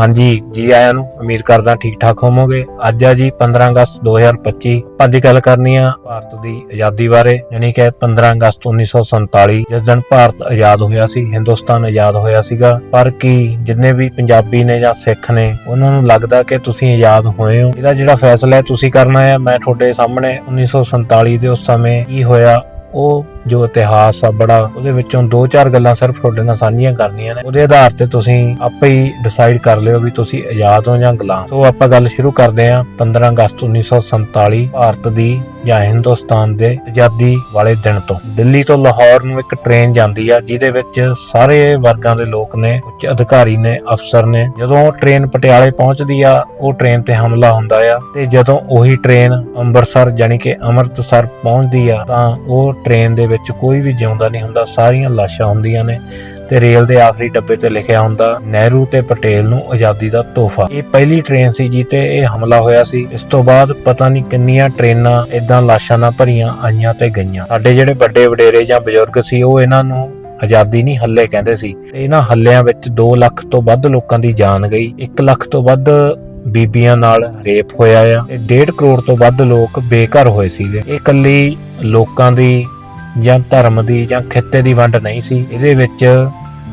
ਹਾਂਜੀ, ਜੀ ਆਇਆਂ ਨੂੰ ਉਮੀਦ ਕਰਦਾ ਠੀਕ ਠਾਕ ਹੋਵੋਗੇ। ਅੱਜ ਆ ਜੀ 15 ਅਗਸਤ 2025 ਆਪਾਂ ਅੱਜ ਗੱਲ ਕਰਨੀ ਆ ਭਾਰਤ ਦੀ ਆਜ਼ਾਦੀ ਬਾਰੇ, ਯਾਨੀ ਕਿ 15 ਅਗਸਤ 1947 ਜਿਸ ਦਿਨ ਭਾਰਤ ਆਜ਼ਾਦ ਹੋਇਆ ਸੀ, ਹਿੰਦੁਸਤਾਨ ਆਜ਼ਾਦ ਹੋਇਆ ਸੀਗਾ। ਪਰ ਕੀ ਜਿੰਨੇ ਵੀ ਪੰਜਾਬੀ ਨੇ ਜਾਂ ਸਿੱਖ ਨੇ, ਉਹਨਾਂ ਨੂੰ ਲੱਗਦਾ ਕਿ ਤੁਸੀਂ ਆਜ਼ਾਦ ਹੋਏ ਹੋ? ਇਹਦਾ ਜਿਹੜਾ ਫੈਸਲਾ ਹੈ ਤੁਸੀਂ ਕਰਨਾ ਹੈ ਮੈਂ ਤੁਹਾਡੇ ਸਾਹਮਣੇ 1947 ਦੇ ਉਸ ਸਮੇਂ ਕੀ ਹੋਇਆ, ਉਹ ਜੋ ਇਤਿਹਾਸ ਆ ਬੜਾ, ਉਹਦੇ ਵਿੱਚੋਂ ਦੋ ਚਾਰ ਗੱਲਾਂ ਸਿਰਫ ਤੁਹਾਡੇ ਨਾਲ ਸਾਂਝੀਆਂ ਕਰਨੀਆਂ ਨੇ। ਉਹਦੇ ਆਧਾਰ ਤੇ ਤੁਸੀਂ ਆਪੇ ਹੀ ਡਿਸਾਈਡ ਕਰ ਲਿਓ ਵੀ ਤੁਸੀਂ ਆਜ਼ਾਦ ਹੋ ਜਾਂ ਗੁਲਾਮ। ਸੋ ਆਪਾਂ ਗੱਲ ਸ਼ੁਰੂ ਕਰਦੇ ਹਾਂ 15 ਅਗਸਤ 1947 ਭਾਰਤ ਦੀ ਜਾਂ ਹਿੰਦੁਸਤਾਨ ਦੇ ਆਜ਼ਾਦੀ ਵਾਲੇ ਦਿਨ ਤੋਂ। ਦਿੱਲੀ ਤੋਂ ਲਾਹੌਰ ਨੂੰ ਇੱਕ ਟ੍ਰੇਨ ਜਾਂਦੀ ਆ, ਜਿਹਦੇ ਵਿੱਚ ਸਾਰੇ ਵਰਗਾਂ ਦੇ ਲੋਕ ਨੇ, ਉੱਚ ਅਧਿਕਾਰੀ ਨੇ, ਅਫਸਰ ਨੇ। ਜਦੋਂ ਉਹ ਟ੍ਰੇਨ ਪਟਿਆਲੇ ਪਹੁੰਚਦੀ ਆ, ਉਹ ਟ੍ਰੇਨ ਤੇ ਹਮਲਾ ਹੁੰਦਾ ਆ। ਤੇ ਜਦੋਂ ਉਹੀ ਟ੍ਰੇਨ ਅੰਮ੍ਰਿਤਸਰ ਜਾਨੀ ਕਿ ਅੰਮ੍ਰਿਤਸਰ ਪਹੁੰਚਦੀ ਆ, ਤਾਂ ਉਹ ਟ੍ਰੇਨ ਦੇ ਵਿੱਚ ਕੋਈ ਵੀ ਜਿਉਂਦਾ ਨਹੀਂ ਹੁੰਦਾ, ਸਾਰੀਆਂ ਲਾਸ਼ਾਂ ਹੁੰਦੀਆਂ ਨੇ ਤੇ ਰੇਲ ਦੇ ਆਖਰੀ ਡੱਬੇ ਤੇ ਲਿਖਿਆ ਹੁੰਦਾ, ਨਹਿਰੂ ਤੇ ਪਟੇਲ ਨੂੰ ਆਜ਼ਾਦੀ ਦਾ ਤੋਹਫਾ। ਇਹ ਪਹਿਲੀ ਟ੍ਰੇਨ ਸੀ ਜਿੱਤੇ ਇਹ ਹਮਲਾ ਹੋਇਆ ਸੀ। ਇਸ ਤੋਂ ਬਾਅਦ ਪਤਾ ਨਹੀਂ ਕਿੰਨੀਆਂ ਟ੍ਰੇਨਾਂ ਇਦਾਂ ਲਾਸ਼ਾਂ ਨਾਲ ਭਰੀਆਂ ਆਈਆਂ ਤੇ ਗਈਆਂ। ਸਾਡੇ ਜਿਹੜੇ ਵੱਡੇ ਵਡੇਰੇ ਜਾਂ ਬਜ਼ੁਰਗ ਸੀ, ਉਹ ਇਹਨਾਂ ਨੂੰ ਆਜ਼ਾਦੀ ਨਹੀਂ ਹੱਲੇ ਕਹਿੰਦੇ ਸੀ। ਤੇ ਇਹਨਾਂ ਹੱਲਿਆਂ ਵਿੱਚ 2 ਲੱਖ ਤੋਂ ਵੱਧ ਲੋਕਾਂ ਦੀ ਜਾਨ ਗਈ। 1 ਲੱਖ ਤੋਂ ਵੱਧ ਬੀਬੀਆਂ ਨਾਲ ਰੇਪ ਹੋਇਆ ਆ। ਤੇ 1.5 ਕਰੋੜ ਤੋਂ ਵੱਧ ਲੋਕ ਬੇਘਰ ਹੋਏ ਸੀਗੇ। ਇਹ ਇਕੱਲੀ ਲੋਕਾਂ ਦੀ ਜਾਂ ਧਰਮ ਦੀ ਜਾਂ ਖਿੱਤੇ ਦੀ ਵੰਡ ਨਹੀਂ ਸੀ। ਇਹਦੇ ਵਿੱਚ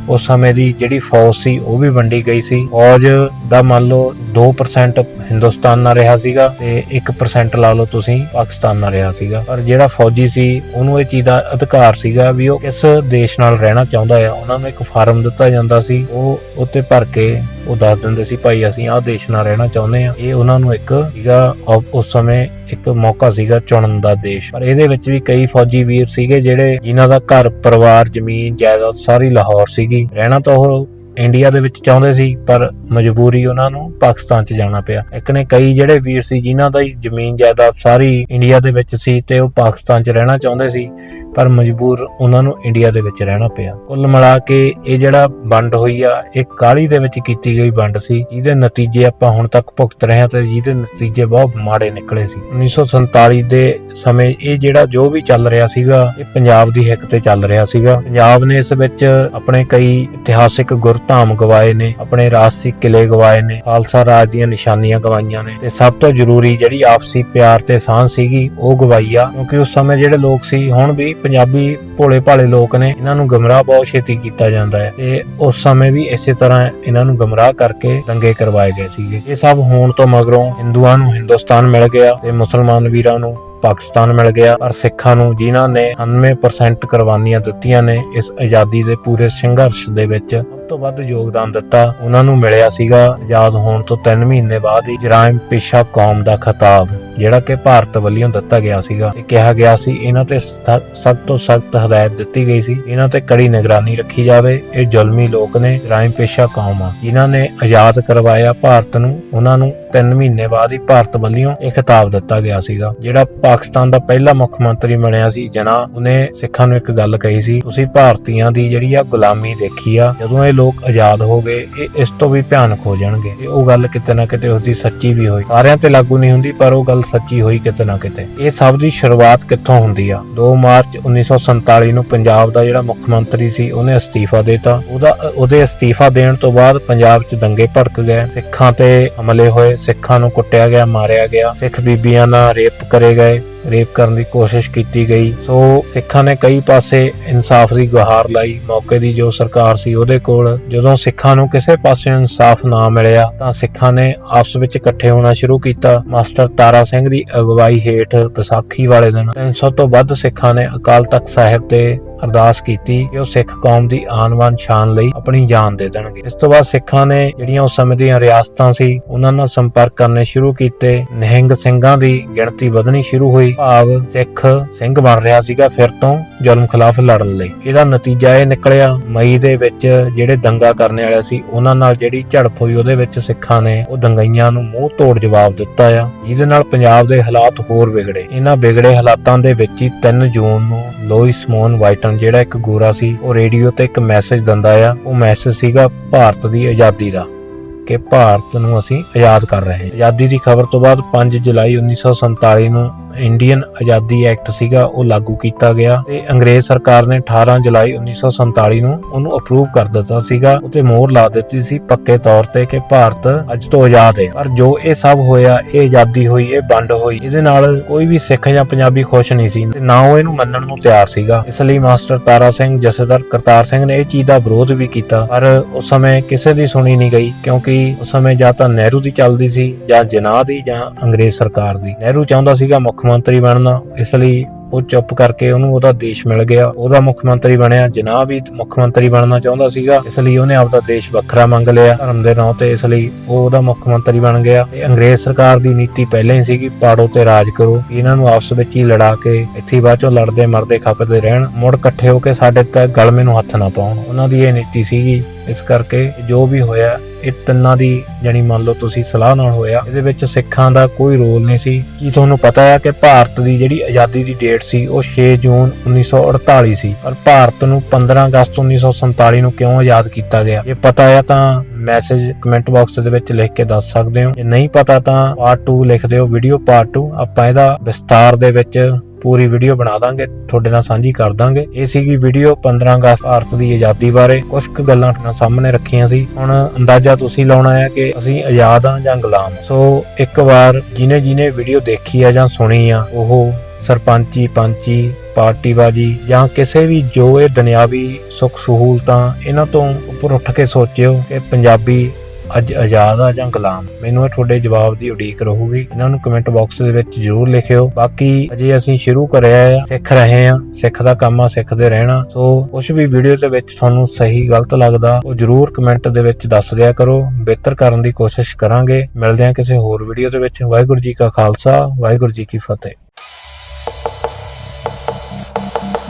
ਉਸ ਸਮੇਂ ਦੀ ਜਿਹੜੀ ਫੌਜ ਸੀ, ਉਹ ਵੀ ਵੰਡੀ ਗਈ ਸੀ। ਫੌਜ ਦਾ ਮੰਨ ਲਓ 2% ਹਿੰਦੁਸਤਾਨ ਨਾਲ ਰਿਹਾ ਸੀਗਾ ਤੇ 1% ਲਾ ਲਓ ਤੁਸੀਂ ਪਾਕਿਸਤਾਨ ਨਾਲ ਰਿਹਾ ਸੀਗਾ। ਪਰ ਜਿਹੜਾ ਫੌਜੀ ਸੀ, ਉਹਨੂੰ ਇਹ ਚੀਜ਼ ਦਾ ਅਧਿਕਾਰ ਸੀਗਾ ਵੀ ਉਹ ਕਿਸ ਦੇਸ਼ ਨਾਲ ਰਹਿਣਾ ਚਾਹੁੰਦਾ ਆ। ਉਹਨਾਂ ਨੂੰ ਇੱਕ ਫਾਰਮ ਦਿੱਤਾ ਜਾਂਦਾ ਸੀ। ਉਹ ਉੱਤੇ ਭਰ ਕੇ ਉਹ ਦੱਸ ਦਿੰਦੇ ਸੀ, ਭਾਈ, ਅਸੀਂ ਆਹ ਦੇਸ਼ ਨਾਲ ਰਹਿਣਾ ਚਾਹੁੰਦੇ ਆ ਇਹ ਉਹਨਾਂ ਨੂੰ ਇੱਕ ਸੀਗਾ ਉਸ ਸਮੇਂ ਇੱਕ ਮੌਕਾ ਸੀਗਾ ਚੁਣਨ ਦਾ ਦੇਸ਼। ਪਰ ਇਹਦੇ ਵਿੱਚ ਵੀ ਕਈ ਫੌਜੀ ਵੀਰ ਸੀਗੇ ਜਿਹੜੇ ਜਿਨ੍ਹਾਂ ਦਾ ਘਰ, ਪਰਿਵਾਰ, ਜ਼ਮੀਨ, ਜਾਇਦਾਦ ਸਾਰੀ ਲਾਹੌਰ ਸੀਗੀ। ਰਹਿਣਾ ਤਾਂ ਉਹ ਇੰਡੀਆ ਦੇ ਵਿੱਚ ਚਾਹੁੰਦੇ ਸੀ, ਪਰ ਮਜਬੂਰੀ ਉਹਨਾਂ ਨੂੰ ਪਾਕਿਸਤਾਨ 'ਚ ਜਾਣਾ ਪਿਆ। ਇੱਕ ਨੇ ਕਈ ਜਿਹੜੇ ਵੀਰ ਸੀ, ਜਿਨ੍ਹਾਂ ਦਾ ਜ਼ਮੀਨ, ਜਾਇਦਾਦ ਸਾਰੀ ਇੰਡੀਆ ਦੇ ਵਿੱਚ ਸੀ ਤੇ ਉਹ ਪਾਕਿਸਤਾਨ 'ਚ ਰਹਿਣਾ ਚਾਹੁੰਦੇ ਸੀ। ਪਰ ਮਜਬੂਰ ਉਹਨਾਂ ਨੂੰ ਇੰਡੀਆ ਦੇ ਵਿੱਚ ਰਹਿਣਾ ਪਿਆ। ਕੁੱਲ ਮਿਲਾ ਕੇ ਇਹ ਜਿਹੜਾ ਵੰਡ ਹੋਈ ਆ, ਇਹ ਕਾਲੀ ਦੇ ਵਿੱਚ ਕੀਤੀ ਗਈ ਵੰਡ ਸੀ, ਜਿਹਦੇ ਨਤੀਜੇ ਆਪਾਂ ਹੁਣ ਤੱਕ ਭੁਗਤ ਰਹੇ ਹਾਂ ਤੇ ਜਿਹਦੇ ਨਤੀਜੇ ਬਹੁਤ ਮਾੜੇ ਨਿਕਲੇ ਸੀ। 1947 ਦੇ ਸਮੇਂ ਇਹ ਜਿਹੜਾ ਜੋ ਵੀ ਚੱਲ ਰਿਹਾ ਸੀਗਾ, ਇਹ ਪੰਜਾਬ ਦੀ ਹਿੱਕ ਤੇ ਚੱਲ ਰਿਹਾ ਸੀਗਾ। ਪੰਜਾਬ ਨੇ ਇਸ ਵਿੱਚ ਆਪਣੇ ਕਈ ਇਤਿਹਾਸਿਕ ਗੁਰਧਾਮ ਗਵਾਏ ਨੇ, ਆਪਣੇ ਰਾਜਸੀ ਕਿਲੇ ਗਵਾਏ ਨੇ, ਖਾਲਸਾ ਰਾਜ ਦੀਆਂ ਨਿਸ਼ਾਨੀਆਂ ਗਵਾਈਆਂ ਨੇ ਤੇ ਸਭ ਤੋਂ ਜ਼ਰੂਰੀ ਜਿਹੜੀ ਆਪਸੀ ਪਿਆਰ ਤੇ ਸਾਂਝ ਸੀਗੀ, ਉਹ ਗਵਾਈ ਆ, ਕਿਉਂਕਿ ਉਸ ਸਮੇਂ ਜਿਹੜੇ ਲੋਕ ਸੀ, ਹੁਣ ਵੀ ਪੰਜਾਬੀ ਭੋਲੇ ਭਾਲੇ ਲੋਕ ਨੇ, ਇਹਨਾਂ ਨੂੰ ਗਮਰਾਹ ਬਹੁਤ ਛੇਤੀ ਕੀਤਾ ਜਾਂਦਾ ਹੈ ਤੇ ਉਸ ਸਮੇਂ ਵੀ ਇਸੇ ਤਰ੍ਹਾਂ ਇਹਨਾਂ ਨੂੰ ਗਮਰਾਹ ਕਰਕੇ ਦੰਗੇ ਕਰਵਾਏ ਗਏ ਸੀਗੇ। ਇਹ ਸਭ ਹੋਣ ਤੋਂ ਮਗਰੋਂ ਹਿੰਦੂਆਂ ਨੂੰ ਹਿੰਦੁਸਤਾਨ ਮਿਲ ਗਿਆ ਤੇ ਮੁਸਲਮਾਨ ਵੀਰਾਂ ਨੂੰ ਪਾਕਿਸਤਾਨ ਮਿਲ ਗਿਆ, ਪਰ ਸਿੱਖਾਂ ਨੂੰ ਜਿਨ੍ਹਾਂ ਨੇ 99% ਕੁਰਬਾਨੀਆਂ ਦਿੱਤੀਆਂ ਨੇ, ਇਸ ਆਜ਼ਾਦੀ ਦੇ ਪੂਰੇ ਸੰਘਰਸ਼ ਦੇ ਵਿੱਚ ਸਭ ਤੋਂ ਵੱਧ ਯੋਗਦਾਨ ਦਿੱਤਾ ਉਹਨਾਂ ਨੂੰ ਮਿਲਿਆ ਸੀਗਾ। ਆਜ਼ਾਦ ਹੋਣ ਤੋਂ 3 ਮਹੀਨੇ ਬਾਅਦ ਹੀ ਜਰਾਇਮ ਪੇਸ਼ਾ ਕੌਮ ਦਾ ਖਿਤਾਬ। ਜਿਹੜਾ ਕਿ ਭਾਰਤ ਵੱਲੋਂ ਦਿੱਤਾ ਗਿਆ ਸੀਗਾ। ਇਹ ਕਿਹਾ ਗਿਆ ਸੀ, ਇਹਨਾਂ ਤੇ ਸਖਤ ਤੋਂ ਸਖਤ ਹਦਾਇਤ ਦਿੱਤੀ ਗਈ ਸੀ। ਇਹਨਾਂ ਤੇ ਕੜੀ ਨਿਗਰਾਨੀ ਰੱਖੀ ਜਾਵੇ। ਇਹ ਜ਼ੁਲਮੀ ਲੋਕ ਨੇ ਜਰਾਇਮ ਪੇਸ਼ਾ ਕੌਮ ਆ। ਜਿਨ੍ਹਾਂ ਨੇ ਆਜ਼ਾਦ ਕਰਵਾਇਆ ਭਾਰਤ ਨੂੰ, ਉਹਨਾਂ ਨੂੰ 3 ਮਹੀਨੇ ਬਾਅਦ ਹੀ ਭਾਰਤ ਵੱਲੋਂ ਇਹ ਖਿਤਾਬ ਦਿੱਤਾ ਗਿਆ ਸੀਗਾ, ਜਿਹੜਾ ਪਾਕਿਸਤਾਨ ਦਾ ਪਹਿਲਾ ਮੁੱਖ ਮੰਤਰੀ ਬਣਿਆ ਸੀ। ਜਨਾ ਉਹਨੇ ਸਿੱਖਾਂ ਨੂੰ ਇੱਕ ਗੱਲ ਕਹੀ ਸੀ, ਤੁਸੀਂ ਭਾਰਤੀਆਂ ਦੀ ਜਿਹੜੀ ਆ ਗੁਲਾਮੀ ਦੇਖੀ ਆ, ਜਦੋਂ ਇਹ ਲੋਕ ਆਜ਼ਾਦ ਹੋ ਗਏ, ਇਹ ਇਸ ਤੋਂ ਵੀ ਭਿਆਨਕ ਹੋ ਜਾਣਗੇ। ਇਹ ਉਹ ਗੱਲ ਕਿਤੇ ਨਾ ਕਿਤੇ ਉਸਦੀ ਸੱਚੀ ਵੀ ਹੋਈ। ਸਾਰਿਆਂ ਤੇ ਲਾਗੂ ਨਹੀਂ ਹੁੰਦੀ, ਪਰ ਉਹ ਗੱਲ ਸੱਚੀ ਹੋਈ ਕਿਤੇ ਨਾ ਕਿਤੇ। ਇਹ ਸਭ ਦੀ ਸ਼ੁਰੂਆਤ ਕਿੱਥੋਂ ਹੁੰਦੀ ਆ? 2 ਮਾਰਚ 1947 ਨੂੰ ਪੰਜਾਬ ਦਾ ਜਿਹੜਾ ਮੁੱਖ ਮੰਤਰੀ ਸੀ, ਉਹਨੇ ਅਸਤੀਫਾ ਦਿੱਤਾ। ਉਹਦਾ, ਉਹਦੇ ਅਸਤੀਫਾ ਦੇਣ ਤੋਂ ਬਾਅਦ ਪੰਜਾਬ 'ਚ ਦੰਗੇ ਭੜਕ ਗਏ। ਸਿੱਖਾਂ ਤੇ ਹਮਲੇ ਹੋਏ। ਸਿੱਖਾਂ ਨੂੰ ਕੁੱਟਿਆ ਗਿਆ ਮਾਰਿਆ ਗਿਆ। ਸਿੱਖ ਬੀਬੀਆਂ ਨਾਲ ਰੇਪ ਕਰੇ ਗਏ। ਰੇਪ ਕਰਨ ਦੀ ਕੋਸ਼ਿਸ਼ ਕੀਤੀ ਗਈ। ਸੋ ਸਿੱਖਾਂ ਨੇ ਕਈ ਪਾਸੇ ਇਨਸਾਫ ਦੀ ਗੁਹਾਰ ਲਾਈ। ਮੌਕੇ ਦੀ ਜੋ ਸਰਕਾਰ ਸੀ ਉਹਦੇ ਕੋਲ ਜਦੋਂ ਸਿੱਖਾਂ ਨੂੰ ਕਿਸੇ ਪਾਸੇ ਇਨਸਾਫ ਨਾ ਮਿਲਿਆ ਤਾਂ ਸਿੱਖਾਂ ਨੇ ਆਪਸ ਵਿੱਚ ਇਕੱਠੇ ਹੋਣਾ ਸ਼ੁਰੂ ਕੀਤਾ। ਮਾਸਟਰ ਤਾਰਾ ਸਿੰਘ ਦੀ ਅਗਵਾਈ ਹੇਠ ਵਿਸਾਖੀ ਵਾਲੇ ਦਿਨ 300 ਤੋਂ ਵੱਧ ਸਿੱਖਾਂ ਨੇ ਅਕਾਲ ਤਖਤ ਸਾਹਿਬ ਤੇ ਅਰਦਾਸ ਕੀਤੀ ਕਿ ਉਹ ਸਿੱਖ ਕੌਮ ਦੀ ਆਨਵਾਨ ਸ਼ਾਨ ਲਈ ਆਪਣੀ ਜਾਨ ਦੇ ਦੇਣਗੇ। ਇਸ ਤੋਂ ਬਾਅਦ ਸਿੱਖਾਂ ਨੇ ਜਿਹੜੀਆਂ ਉਸ ਸਮੇਂ ਦੀਆਂ ਰਿਆਸਤਾਂ ਸੀ, ਉਹਨਾਂ ਨਾਲ ਸੰਪਰਕ ਕਰਨੇ ਸ਼ੁਰੂ ਕੀਤੇ। ਨਿਹੰਗ ਸਿੰਘਾਂ ਦੀ ਗਿਣਤੀ ਵਧਣੀ ਸ਼ੁਰੂ ਹੋਈ। ਭਾਵ ਸਿੱਖ ਸਿੰਘ ਬਣ ਰਿਹਾ ਸੀਗਾ ਫਿਰ ਤੋਂ ਜ਼ੁਲਮ ਖਿਲਾਫ ਲੜਨ ਲਈ। ਇਹਦਾ ਨਤੀਜਾ ਇਹ ਨਿਕਲਿਆ, ਮਈ ਦੇ ਵਿੱਚ ਜਿਹੜੇ ਦੰਗਾ ਕਰਨ ਵਾਲੇ ਸੀ, ਉਹਨਾਂ ਨਾਲ ਜਿਹੜੀ ਝੜਪ ਹੋਈ ਉਹਦੇ ਵਿੱਚ ਸਿੱਖਾਂ ਨੇ ਉਹ ਦੰਗਈਆਂ ਨੂੰ ਮੂੰਹ ਤੋੜ ਜਵਾਬ ਦਿੱਤਾ ਆ। ਜਿਹਦੇ ਨਾਲ ਪੰਜਾਬ ਦੇ ਹਾਲਾਤ ਹੋਰ ਵਿਗੜੇ। ਇਹਨਾਂ ਵਿਗੜੇ ਹਾਲਾਤਾਂ ਦੇ ਵਿੱਚ ਹੀ 3 ਜੂਨ ਨੂੰ ਲੋਇਸ ਮੋਨ ਵਾਈਟਨ ਜਿਹੜਾ ਇੱਕ ਗੋਰਾ ਸੀ, ਉਹ ਰੇਡੀਓ ਤੇ ਇੱਕ ਮੈਸੇਜ ਦਿੰਦਾ ਆ। ਉਹ ਮੈਸੇਜ ਸੀਗਾ, ਭਾਰਤ ਦੀ ਆਜ਼ਾਦੀ ਦਾ। ਕਿ ਭਾਰਤ ਨੂੰ ਅਸੀਂ ਆਜ਼ਾਦ ਕਰ ਰਹੇ ਹਾਂ। ਆਜ਼ਾਦੀ ਦੀ ਖਬਰ ਤੋਂ ਬਾਅਦ 5 ਜੁਲਾਈ 1947 ਨੂੰ ਇੰਡੀਅਨ ਆਜ਼ਾਦੀ ਐਕਟ ਸੀਗਾ, ਉਹ ਲਾਗੂ ਕੀਤਾ ਗਿਆ ਤੇ ਅੰਗਰੇਜ਼ ਸਰਕਾਰ ਨੇ 18 ਜੁਲਾਈ 1947 ਨੂੰ ਉਹਨੂੰ ਅਪਰੂਵ ਕਰ ਦਿੱਤਾ ਸੀਗਾ। ਉਤੇ ਮੋਹਰ ਲਾ ਦਿੱਤੀ ਸੀ ਪੱਕੇ ਤੌਰ ਤੇ ਕਿ ਭਾਰਤ ਅੱਜ ਤੋਂ ਆਜ਼ਾਦ ਹੈ। ਪਰ ਜੋ ਇਹ ਸਭ ਹੋਇਆ, ਇਹ ਆਜ਼ਾਦੀ ਹੋਈ, ਇਹ ਵੰਡ ਹੋਈ, ਇਹਦੇ ਨਾਲ ਕੋਈ ਵੀ ਸਿੱਖ ਜਾਂ ਪੰਜਾਬੀ ਖੁਸ਼ ਨਹੀਂ ਸੀ। ਤੇ ਨਾ ਉਹ ਇਹਨੂੰ ਮੰਨਣ ਨੂੰ ਤਿਆਰ ਸੀਗਾ। ਇਸ ਲਈ ਮਾਸਟਰ ਤਾਰਾ ਸਿੰਘ ਜਥੇਦਾਰ ਕਰਤਾਰ ਸਿੰਘ ਨੇ ਇਹ ਚੀਜ਼ ਦਾ ਵਿਰੋਧ ਵੀ ਕੀਤਾ। ਪਰ ਉਸ ਸਮੇਂ ਕਿਸੇ ਦੀ ਸੁਣੀ ਨਹੀਂ ਗਈ, ਕਿਉਂਕਿ ਉਸ ਸਮੇਂ ਜਾਂ ਤਾਂ ਨਹਿਰੂ ਦੀ ਚੱਲਦੀ ਸੀ ਜਾਂ ਜਿਨਾਹ ਦੀ ਜਾਂ ਅੰਗਰੇਜ਼ ਸਰਕਾਰ ਦੀ। ਨਹਿਰੂ ਚਾਹੁੰਦਾ ਸੀਗਾ ਮੁੱਖ ਮੰਤਰੀ ਬਣਨਾ, ਇਸ ਲਈ ਉਹ ਚੁੱਪ ਕਰਕੇ ਉਹਨੂੰ ਉਹਦਾ ਦੇਸ਼ ਮਿਲ ਗਿਆ। ਉਹਦਾ ਮੁੱਖ ਮੰਤਰੀ ਬਣਿਆ, ਜਿਨਾਹ ਵੀ ਮੁੱਖ ਮੰਤਰੀ ਬਣਨਾ ਚਾਹੁੰਦਾ ਸੀਗਾ, ਇਸ ਲਈ ਉਹਨੇ ਆਪਦਾ ਦੇਸ਼ ਵੱਖਰਾ ਮੰਗ ਲਿਆ ਧਰਮ ਦੇ ਨਾਂ ਤੇ, ਇਸ ਲਈ ਉਹ ਉਹਦਾ ਮੁੱਖ ਮੰਤਰੀ ਬਣ ਗਿਆ। ਤੇ ਅੰਗਰੇਜ਼ ਸਰਕਾਰ ਦੀ ਨੀਤੀ ਪਹਿਲਾਂ ਹੀ ਸੀਗੀ, ਪਾੜੋ ਤੇ ਰਾਜ ਕਰੋ। ਇਹਨਾਂ ਨੂੰ ਆਪਸ ਵਿੱਚ ਹੀ ਲੜਾ ਕੇ ਇੱਥੇ ਬਾਅਦ ਚੋਂ ਲੜਦੇ ਮਰਦੇ ਖਪਦੇ ਰਹਿਣ, ਮੁੜ ਇਕੱਠੇ ਹੋ ਕੇ ਸਾਡੇ ਤੇ ਗਲਮੇ ਨੂੰ ਹੱਥ ਨਾ ਪਾਉਣ। ਉਹਨਾਂ ਦੀ ਇਹ ਨੀਤੀ ਸੀਗੀ, ਇਸ ਕਰਕੇ ਜੋ ਵੀ ਹੋਇਆ ਇਹ ਤਿੰਨਾਂ ਦੀ ਜਾਨੀ ਮੰਨ ਲਓ ਤੁਸੀਂ ਸਲਾਹ ਨਾਲ ਹੋਇਆ, ਇਹਦੇ ਵਿੱਚ ਸਿੱਖਾਂ ਦਾ ਕੋਈ ਰੋਲ ਨਹੀਂ ਸੀ। ਕੀ ਤੁਹਾਨੂੰ ਪਤਾ ਹੈ ਕਿ ਭਾਰਤ ਦੀ ਜਿਹੜੀ ਆਜ਼ਾਦੀ ਦੀ ਡੇਟ ਸੀ, ਉਹ 6 ਜੂਨ 1948 ਸੀ ਪਰ ਭਾਰਤ ਨੂੰ 15 ਅਗਸਤ 1947 ਨੂੰ ਕਿਉਂ ਆਜ਼ਾਦ ਕੀਤਾ ਗਿਆ? ਇਹ ਪਤਾ ਹੈ ਤਾਂ ਮੈਸੇਜ ਕਮੈਂਟ ਬਾਕਸ ਦੇ ਵਿੱਚ ਲਿਖ ਕੇ ਦੱਸ ਸਕਦੇ ਹੋ। ਜੇ ਨਹੀਂ ਪਤਾ ਤਾਂ ਪਾਰਟ 2 ਲਿਖ ਦਿਓ ਵੀਡੀਓ ਪਾਰਟ 2 ਆਪਾਂ ਇਹਦਾ ਵਿਸਤਾਰ ਦੇ ਵਿੱਚ ਪੂਰੀ ਵੀਡੀਓ ਬਣਾ ਦਾਂਗੇ, ਤੁਹਾਡੇ ਨਾਲ ਸਾਂਝੀ ਕਰ ਦਾਂਗੇ। ਇਹ ਸੀਗੀ ਵੀਡੀਓ 15 ਅਗਸਤ ਭਾਰਤ ਦੀ ਆਜ਼ਾਦੀ ਬਾਰੇ। ਕੁਝ ਕੁ ਗੱਲਾਂ ਤੁਹਾਡੇ ਸਾਹਮਣੇ ਰੱਖੀਆਂ ਸੀ। ਹੁਣ ਅੰਦਾਜ਼ਾ ਤੁਸੀਂ ਲਾਉਣਾ ਹੈ ਕਿ ਅਸੀਂ ਆਜ਼ਾਦ ਹਾਂ ਜਾਂ ਗੁਲਾਮ ਸੋ ਇੱਕ ਵਾਰ ਜਿਨੇ ਜਿਨੇ ਵੀਡੀਓ ਦੇਖੀ ਆ ਜਾਂ ਸੁਣੀ ਆ, ਉਹ ਸਰਪੰਚੀ, ਪੰਚੀ ਪਾਰਟੀਬਾਜੀ ਜਾਂ ਕਿਸੇ ਵੀ ਜੋ ਇਹ ਦੁਨਿਆਵੀ ਸੁੱਖ ਸਹੂਲਤਾਂ ਇਹਨਾਂ ਤੋਂ ਉੱਪਰ ਉੱਠ ਕੇ ਸੋਚਿਓ ਕਿ ਪੰਜਾਬੀ ਅੱਜ ਆਜ਼ਾਦ ਆ ਜਾਂ ਗੁਲਾਮ ਮੈਨੂੰ ਇਹ ਤੁਹਾਡੇ ਜਵਾਬ ਦੀ ਉਡੀਕ ਰਹੂਗੀ। ਇਹਨਾਂ ਨੂੰ ਕਮੈਂਟ ਬਾਕਸ ਦੇ ਵਿੱਚ ਜਰੂਰ ਲਿਖਿਓ। ਬਾਕੀ ਅਜੇ ਅਸੀਂ ਸ਼ੁਰੂ ਕਰਿਆ ਆ, ਸਿੱਖ ਰਹੇ ਆ। ਸਿੱਖ ਦਾ ਕੰਮ ਆ, ਸਿੱਖਦੇ ਰਹਿਣਾ। ਸੋ ਕੁਝ ਵੀ ਵੀਡੀਓ ਦੇ ਵਿੱਚ ਤੁਹਾਨੂੰ ਸਹੀ ਗਲਤ ਲੱਗਦਾ, ਉਹ ਜਰੂਰ ਕਮੈਂਟ ਦੇ ਵਿੱਚ ਦੱਸ ਦਿਆ ਕਰੋ। ਬਿਹਤਰ ਕਰਨ ਦੀ ਕੋਸ਼ਿਸ਼ ਕਰਾਂਗੇ। ਮਿਲਦੇ ਹਾਂ ਕਿਸੇ ਹੋਰ ਵੀਡੀਓ ਦੇ ਵਿੱਚ। ਵਾਹਿਗੁਰੂ ਜੀ ਕਾ ਖਾਲਸਾ, ਵਾਹਿਗੁਰੂ ਜੀ ਕੀ ਫਤਿਹ।